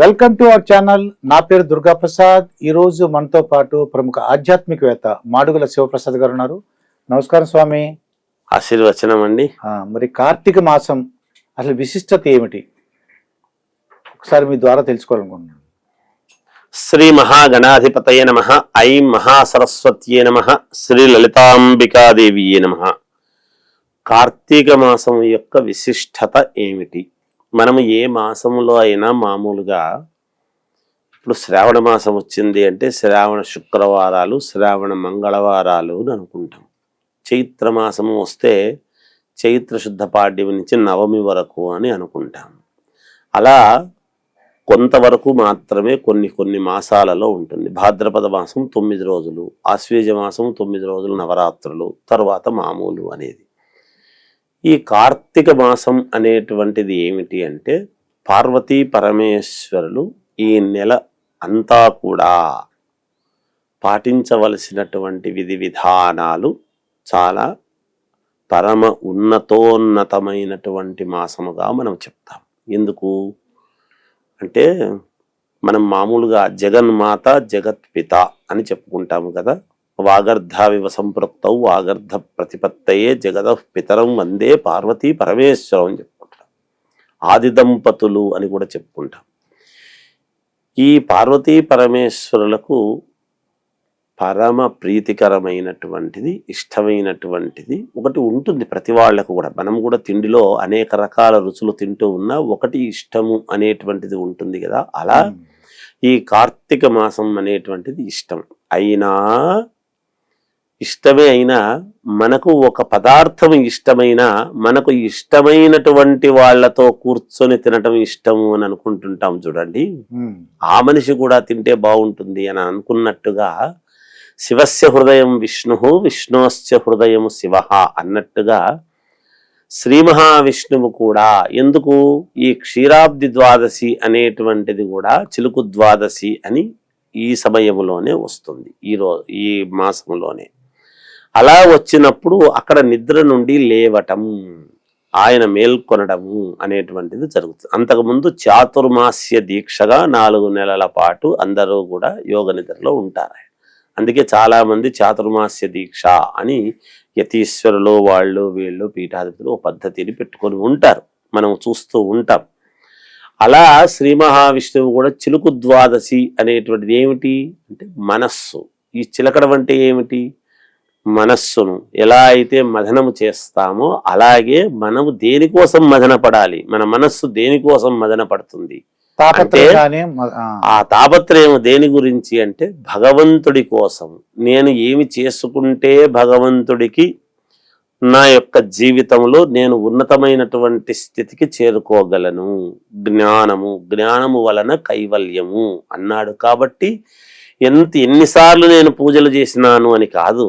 Welcome to our channel. నా పేరు దుర్గా ప్రసాద్ ఈ రోజు మనతో పాటు ప్రముఖ ఆధ్యాత్మికవేత్త మాడుగుల శివప్రసాద్ గారు ఉన్నారు. నమస్కారం స్వామి. ఆశీర్వచనం అండి మరి కార్తీక మాసం అసలు విశిష్టత ఏమిటి? ఒకసారి మీ ద్వారా తెలుసుకోవాలనుకుంటున్నాను. శ్రీ మహాగణాధిపతయ నమ. ఐం మహాసరస్వత్యే నమ. శ్రీ లలితాంబికాదేవియే నమ. కార్తీక మాసం యొక్క విశిష్టత ఏమిటి? మనం ఏ మాసంలో అయినా మామూలుగా ఇప్పుడు శ్రావణ మాసం వచ్చింది అంటే శ్రావణ శుక్రవారాలు శ్రావణ మంగళవారాలు అని అనుకుంటాం. చైత్ర మాసము వస్తే చైత్ర శుద్ధ పాడ్యమి నుంచి నవమి వరకు అని అనుకుంటాం. అలా కొంతవరకు మాత్రమే కొన్ని కొన్ని మాసాలలో ఉంటుంది. భాద్రపద మాసం తొమ్మిది రోజులు ఆశ్వేజ మాసం తొమ్మిది రోజులు నవరాత్రులు తర్వాత మామూలు అనేది. ఈ కార్తీక మాసం అనేటువంటిది ఏమిటి అంటే పార్వతీ పరమేశ్వరులు ఈ నెల అంతా కూడా పాటించవలసినటువంటి విధి విధానాలు చాలా పరమ ఉన్నతోన్నతమైనటువంటి మాసముగా మనం చెప్తాం. ఎందుకు? అంటే మనం మామూలుగా జగన్మాత జగత్పిత అని చెప్పుకుంటాము కదా. వాగర్ధావివ సంపృక్తౌ వాగర్ధ ప్రతిపత్తయే జగద పితరం వందే పార్వతీ పరమేశ్వరం అని చెప్పుకుంటాం. ఆది దంపతులు అని కూడా చెప్పుకుంటాం. ఈ పార్వతీ పరమేశ్వరులకు పరమ ప్రీతికరమైనటువంటిది ఇష్టమైనటువంటిది ఒకటి ఉంటుంది ప్రతి వాళ్ళకు కూడా. మనం కూడా తిండిలో అనేక రకాల రుచులు తింటూ ఉన్నా ఒకటి ఇష్టము అనేటువంటిది ఉంటుంది కదా. అలా ఈ కార్తీక మాసం అనేటువంటిది ఇష్టం. అయినా ఇష్టమే అయినా మనకు ఒక పదార్థం ఇష్టమైన మనకు ఇష్టమైనటువంటి వాళ్ళతో కూర్చొని తినటం ఇష్టము అని అనుకుంటుంటాం చూడండి. ఆ మనిషి కూడా తింటే బాగుంటుంది అని అనుకున్నట్టుగా శివస్య హృదయం విష్ణు విష్ణోశ్చ హృదయం శివ అన్నట్టుగా శ్రీ మహావిష్ణువు కూడా ఎందుకు ఈ క్షీరాబ్ది ద్వాదశి అనేటువంటిది కూడా చిలుకు ద్వాదశి అని ఈ సమయంలోనే వస్తుంది. ఈ రో ఈ మాసంలోనే అలా వచ్చినప్పుడు అక్కడ నిద్ర నుండి లేవటం ఆయన మేల్కొనడము అనేటువంటిది జరుగుతుంది. అంతకుముందు చాతుర్మాస్య దీక్షగా నాలుగు నెలల పాటు అందరూ కూడా యోగ నిద్రలో ఉంటారు. అందుకే చాలామంది చాతుర్మాస్య దీక్ష అని యతీశ్వరులు వాళ్ళు వీళ్ళు పీఠాధిపతులు ఒక పద్ధతిని పెట్టుకొని ఉంటారు. మనం చూస్తూ ఉంటాం. అలా శ్రీ మహావిష్ణువు కూడా చిలుకు ద్వాదశి అనేటువంటిది ఏమిటి? అంటే మనస్సు. ఈ చిలకడం అంటే ఏమిటి? మనస్సును ఎలా అయితే మదనము చేస్తామో అలాగే మనము దేనికోసం మదన పడాలి మన మనస్సు దేనికోసం మదన పడుతుంది ఆ. తాపత్రయం దేని గురించి అంటే భగవంతుడి కోసం. నేను ఏమి చేసుకుంటే భగవంతుడికి నా యొక్క జీవితంలో నేను ఉన్నతమైనటువంటి స్థితికి చేరుకోగలను? జ్ఞానము. జ్ఞానము వలన కైవల్యము అన్నాడు. కాబట్టి ఎంత ఎన్నిసార్లు నేను పూజలు చేసినాను అని కాదు.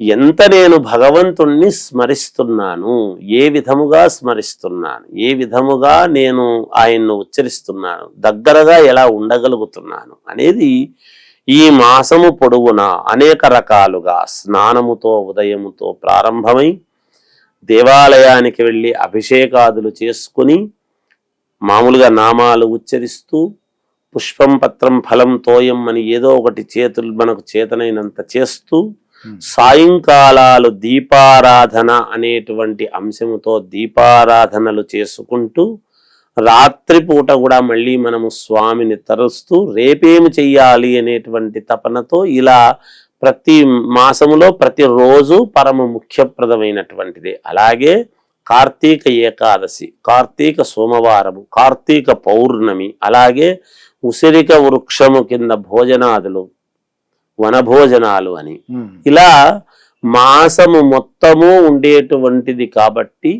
ఎంత నేను భగవంతుణ్ణి స్మరిస్తున్నాను ఏ విధముగా స్మరిస్తున్నాను ఏ విధముగా నేను ఆయన్ను ఉచ్చరిస్తున్నాను దగ్గరగా ఎలా ఉండగలుగుతున్నాను అనేది ఈ మాసము పొడవునా అనేక రకాలుగా స్నానముతో ఉదయముతో ప్రారంభమై దేవాలయానికి వెళ్ళి అభిషేకాదులు చేసుకుని మామూలుగా నామాలు ఉచ్చరిస్తూ పుష్పం పత్రం ఫలం తోయం అని ఏదో ఒకటి చేతులు మనకు చేతనైనంత చేస్తూ సాయంకాలాలు దీపారాధన అనేటువంటి అంశముతో దీపారాధనలు చేసుకుంటూ రాత్రిపూట కూడా మళ్ళీ మనము స్వామిని తరుస్తూ రేపేమి చెయ్యాలి అనేటువంటి తపనతో ఇలా ప్రతి మాసములో ప్రతిరోజు పరమ ముఖ్యప్రదమైనటువంటిది. అలాగే కార్తీక ఏకాదశి కార్తీక సోమవారము కార్తీక పౌర్ణమి అలాగే ఉసిరిక వృక్షము కింద భోజనాదులు వనభోజనాలు అని. ఇలా మాసము మొత్తము ఉండేటువంటిది కాబట్టి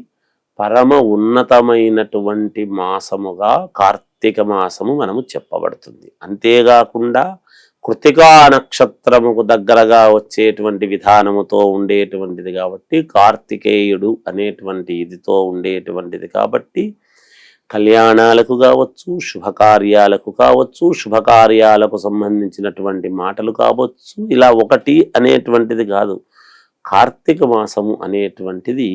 పరమ ఉన్నతమైనటువంటి మాసముగా కార్తీక మాసము మనము చెప్పబడుతుంది. అంతేకాకుండా కృతికా నక్షత్రముకు దగ్గరగా వచ్చేటువంటి విధానముతో ఉండేటువంటిది కాబట్టి కార్తికేయుడు అనేటువంటి ఇదితో ఉండేటువంటిది కాబట్టి కళ్యాణాలకు కావచ్చు శుభకార్యాలకు కావచ్చు శుభకార్యాలకు సంబంధించినటువంటి మాటలు కావచ్చు ఇలా ఒకటి అనేటువంటిది కాదు కార్తీక మాసము అనేటువంటిది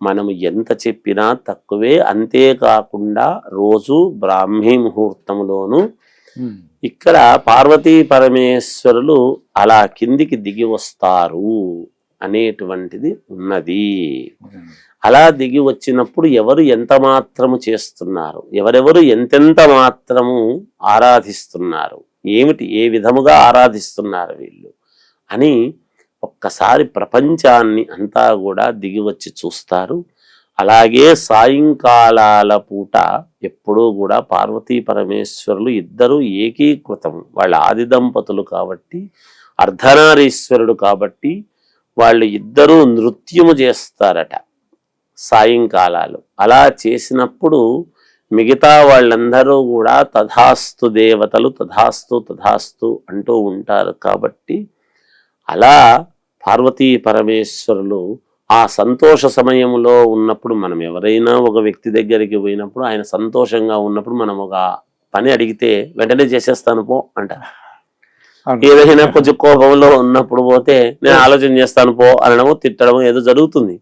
మనము ఎంత చెప్పినా తక్కువే అంతేకాకుండా రోజు బ్రాహ్మీ ముహూర్తములోను ఉమ్. ఇక్కడ పార్వతీ పరమేశ్వరులు అలా కిందికి దిగి వస్తారు అనేటువంటిది ఉన్నది. అలా దిగి వచ్చినప్పుడు ఎవరు ఎంత మాత్రము చేస్తున్నారు? ఎవరెవరు ఎంతెంత మాత్రము ఆరాధిస్తున్నారు? ఏమిటి ఏ విధముగా ఆరాధిస్తున్నారు వీళ్ళు? అని ఒక్కసారి ప్రపంచాన్ని అంతా కూడా దిగి వచ్చి చూస్తారు. అలాగే సాయంకాలాల పూట ఎప్పుడూ కూడా పార్వతీ పరమేశ్వరులు ఇద్దరు ఏకీకృతం. వాళ్ళ ఆది దంపతులు కాబట్టి అర్ధనారీశ్వరుడు కాబట్టి వాళ్ళు ఇద్దరూ నృత్యము చేస్తారట సాయంకాలాలు. అలా చేసినప్పుడు మిగతా వాళ్ళందరూ కూడా తథాస్తు దేవతలు తథాస్తు తథాస్తు అంటూ ఉంటారు. కాబట్టి అలా పార్వతీ పరమేశ్వరులు ఆ సంతోష సమయంలో ఉన్నప్పుడు మనం ఎవరైనా ఒక వ్యక్తి దగ్గరికి పోయినప్పుడు ఆయన సంతోషంగా ఉన్నప్పుడు మనం ఒక పని అడిగితే వెంటనే చేసేస్తాను పో అంటారు. ఏదైనా కొంచెం కోపంలో ఉన్నప్పుడు పోతే నేను ఆలోచన చేస్తాను పో అనడము తిట్టడము ఏదో జరుగుతుంది.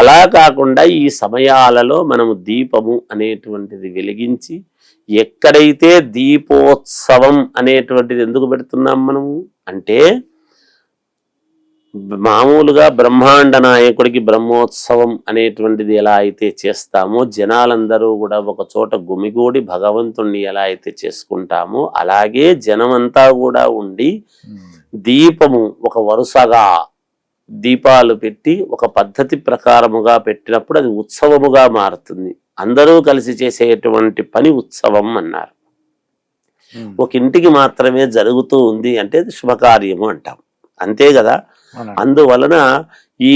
అలా కాకుండా ఈ సమయాలలో మనము దీపము అనేటువంటిది వెలిగించి ఎక్కడైతే దీపోత్సవం అనేటువంటిది ఎందుకు పెడుతున్నాం మనము? అంటే మామూలుగా బ్రహ్మాండ నాయకుడికి బ్రహ్మోత్సవం అనేటువంటిది ఎలా అయితే చేస్తామో జనాలందరూ కూడా ఒక చోట గుమిగూడి భగవంతుణ్ణి ఎలా అయితే చేసుకుంటామో అలాగే జనమంతా కూడా ఉండి. దీపము ఒక వరుసగా దీపాలు పెట్టి ఒక పద్ధతి ప్రకారముగా పెట్టినప్పుడు అది ఉత్సవముగా మారుతుంది అందరూ కలిసి చేసేటువంటి పని ఉత్సవం అన్నారు. ఒక ఇంటికి మాత్రమే జరుగుతూ ఉంది అంటే అది శుభకార్యము అంటాం అంతే కదా. అందువలన ఈ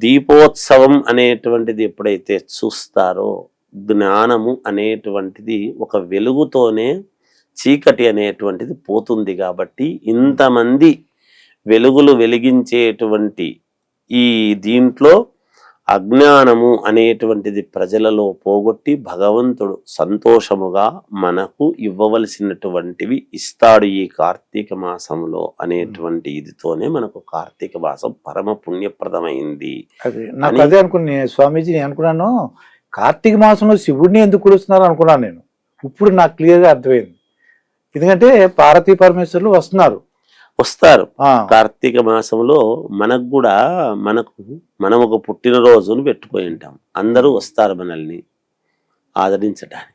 దీపోత్సవం అనేటువంటిది ఎప్పుడైతే చూస్తారో జ్ఞానము అనేటువంటిది ఒక వెలుగుతోనే చీకటి అనేటువంటిది పోతుంది కాబట్టి ఇంతమంది వెలుగులు వెలిగించేటువంటి ఈ దీంట్లో అజ్ఞానము అనేటువంటిది ప్రజలలో పోగొట్టి భగవంతుడు సంతోషముగా మనకు ఇవ్వవలసినటువంటివి ఇస్తాడు ఈ కార్తీక మాసంలో అనేటువంటి ఇదితోనే మనకు కార్తీక మాసం పరమ పుణ్యప్రదమైంది. అదే నాకు అదే అనుకుని స్వామీజీ నేను అనుకున్నాను కార్తీక మాసంలో శివుడిని ఎందుకు కొలుస్తున్నారు అనుకున్నాను నేను. ఇప్పుడు నాకు క్లియర్గా అర్థమైంది. ఎందుకంటే పార్వతీ పరమేశ్వరులు వస్తున్నారు. వస్తారు. కార్తీక మాసంలో మనకు కూడా మనకు మనం ఒక పుట్టినరోజును పెట్టుకొని ఉంటాం. అందరూ వస్తారు మనల్ని ఆదరించడానికి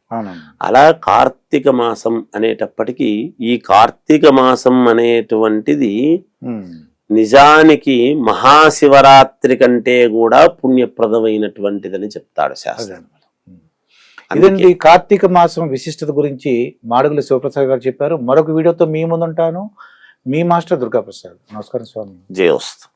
అలా కార్తీక మాసం అనేటప్పటికీ ఈ కార్తీక మాసం అనేటువంటిది. నిజానికి మహాశివరాత్రి కంటే కూడా పుణ్యప్రదమైనటువంటిదని చెప్తాడు శాస్త్రం. ఇదండి కార్తీక మాసం విశిష్టత గురించి మాడుగుల శివప్రసాద్ గారు చెప్పారు. మరొక వీడియోతో మీ ముందుంటాను. మీ మాస్టర్ దుర్గాప్రసాద్. నమస్కారం స్వామి. జయోస్తు